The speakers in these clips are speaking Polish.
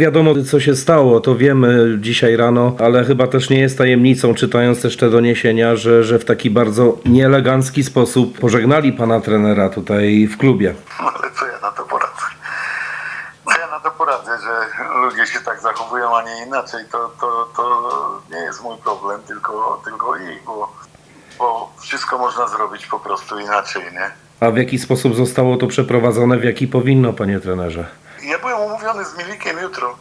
Wiadomo, co się stało, to wiemy dzisiaj rano, ale chyba też nie jest tajemnicą, czytając też te doniesienia, że, że w taki bardzo nieelegancki sposób pożegnali pana trenera tutaj w klubie. No ale co ja na to poradzę? Co ja na to poradzę, że ludzie się tak zachowują, a nie inaczej, to, to, to nie jest mój problem, tylko, tylko ich, bo, bo wszystko można zrobić po prostu inaczej, nie? A w jaki sposób zostało to przeprowadzone, w jaki powinno, panie trenerze? Ja byłem umówiony z Milikiem jutro.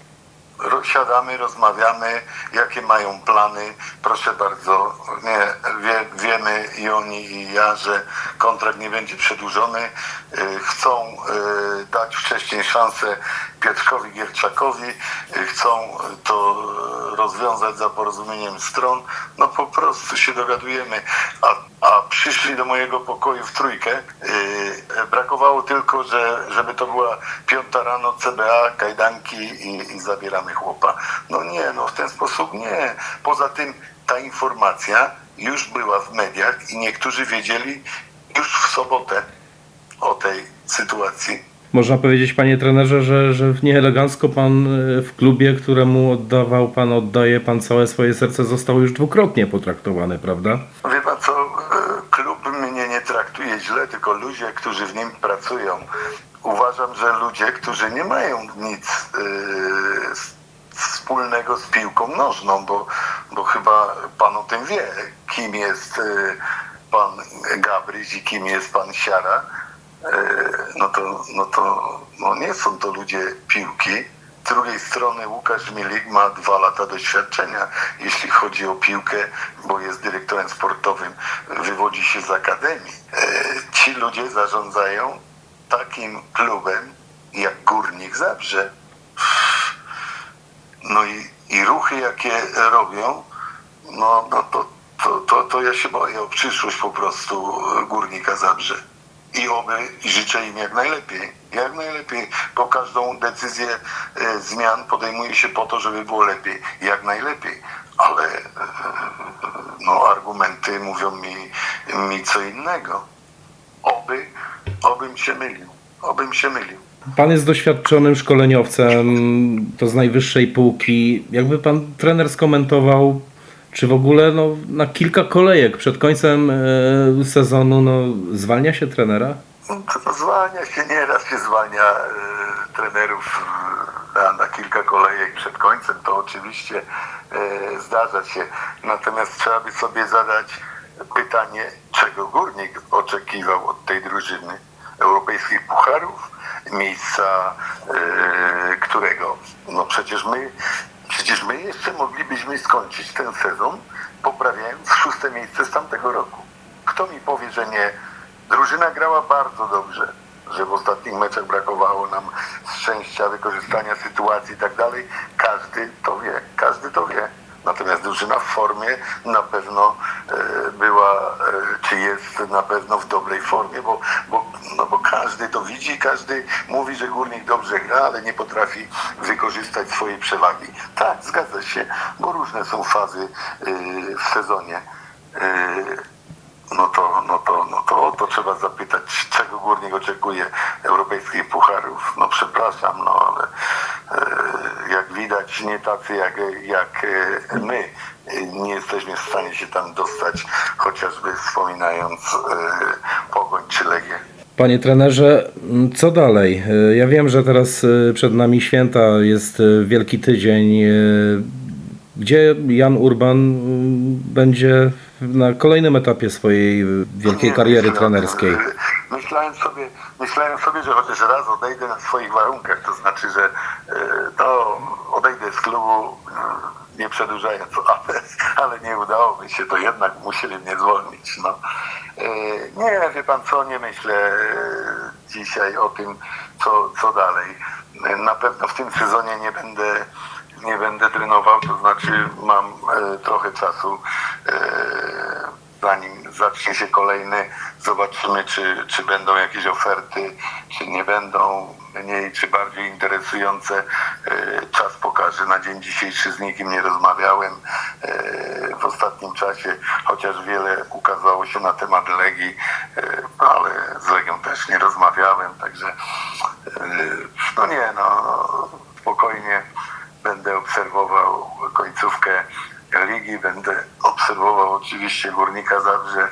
Ro- Siadamy, rozmawiamy, jakie mają plany. Proszę bardzo, nie, wie, wiemy i oni i ja, że kontrakt nie będzie przedłużony. Y, Chcą y, dać wcześniej szansę Piotrkowi Gierczakowi. Y, Chcą to rozwiązać za porozumieniem stron. No po prostu się dogadujemy. A przyszli do mojego pokoju w trójkę. Yy, brakowało tylko, że, żeby to była piąta rano, CBA, kajdanki i, i zabieramy chłopa. No nie, no w ten sposób nie. Poza tym ta informacja już była w mediach i niektórzy wiedzieli już w sobotę o tej sytuacji. Można powiedzieć, panie trenerze, że, że nieelegancko pan e, w klubie, któremu oddawał pan, oddaje pan całe swoje serce, został już dwukrotnie potraktowany, prawda? Wie pan co, źle, tylko ludzie, którzy w nim pracują. Uważam, że ludzie, którzy nie mają nic s- wspólnego z piłką nożną, bo, bo chyba pan o tym wie, kim jest e, pan Gabryś i kim jest pan Siara, e, no to, no to no nie są to ludzie piłki. Z drugiej strony Łukasz Milik ma dwa lata doświadczenia, jeśli chodzi o piłkę, bo jest dyrektorem sportowym, wywodzi się z akademii. E, Ci ludzie zarządzają takim klubem jak Górnik Zabrze. No i, i ruchy, jakie robią, no, no to, to, to, to ja się boję o przyszłość po prostu Górnika Zabrze. I oby i życzę im jak najlepiej. Jak najlepiej, bo każdą decyzję e, zmian podejmuje się po to, żeby było lepiej. Jak najlepiej. Ale e, no, argumenty mówią mi, mi co innego. Oby, obym się mylił. Obym się mylił. Pan jest doświadczonym szkoleniowcem, to z najwyższej półki. Jakby pan trener skomentował, czy w ogóle no, na kilka kolejek przed końcem e, sezonu no, zwalnia się trenera? Zwalnia się, nieraz się zwalnia e, trenerów e, na, na kilka kolejek przed końcem, to oczywiście e, zdarza się. Natomiast trzeba by sobie zadać pytanie, czego górnik oczekiwał od tej drużyny? Europejskich pucharów? Miejsca e, którego? No przecież my, przecież my jeszcze moglibyśmy skończyć ten sezon poprawiając szóste miejsce z tamtego roku. Kto mi powie, że nie? Drużyna grała bardzo dobrze, że w ostatnich meczach brakowało nam szczęścia, wykorzystania sytuacji i tak dalej. Każdy to wie, każdy to wie. Natomiast drużyna w formie na pewno e, była, e, czy jest na pewno w dobrej formie, bo, bo, no bo każdy to widzi, każdy mówi, że górnik dobrze gra, ale nie potrafi wykorzystać swojej przewagi. Tak, zgadza się, bo różne są fazy e, w sezonie. E, no to, no to, no to to trzeba zapytać, czego górnik oczekuje europejskich pucharów. No przepraszam, no ale e, jak widać nie tacy jak, jak my nie jesteśmy w stanie się tam dostać, chociażby wspominając e, Pogoń czy Legię. Panie trenerze, m, co dalej? E, Ja wiem, że teraz e, przed nami święta, jest e, Wielki Tydzień, gdzie Jan Urban m, będzie na kolejnym etapie swojej wielkiej kariery trenerskiej. Myślałem sobie, myślałem sobie, że chociaż raz odejdę na swoich warunkach, to znaczy, że no, odejdę z klubu nie przedłużając, ale, ale nie udało mi się, to jednak musieli mnie zwolnić. No. E, Nie, wie pan co, nie myślę e, dzisiaj o tym, co, co dalej. E, Na pewno w tym sezonie nie będę nie będę trenował, to znaczy mam trochę czasu zanim zacznie się kolejny, zobaczymy, czy, czy będą jakieś oferty, czy nie będą mniej czy bardziej interesujące. Czas pokaże. Na dzień dzisiejszy z nikim nie rozmawiałem e, w ostatnim czasie, chociaż wiele ukazało się na temat Legii, e, no ale z Legią też nie rozmawiałem, także e, no nie, no spokojnie obserwował końcówkę ligi, będę obserwował oczywiście Górnika Zabrze,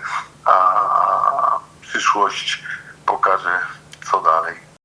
a przyszłość pokaże co dalej.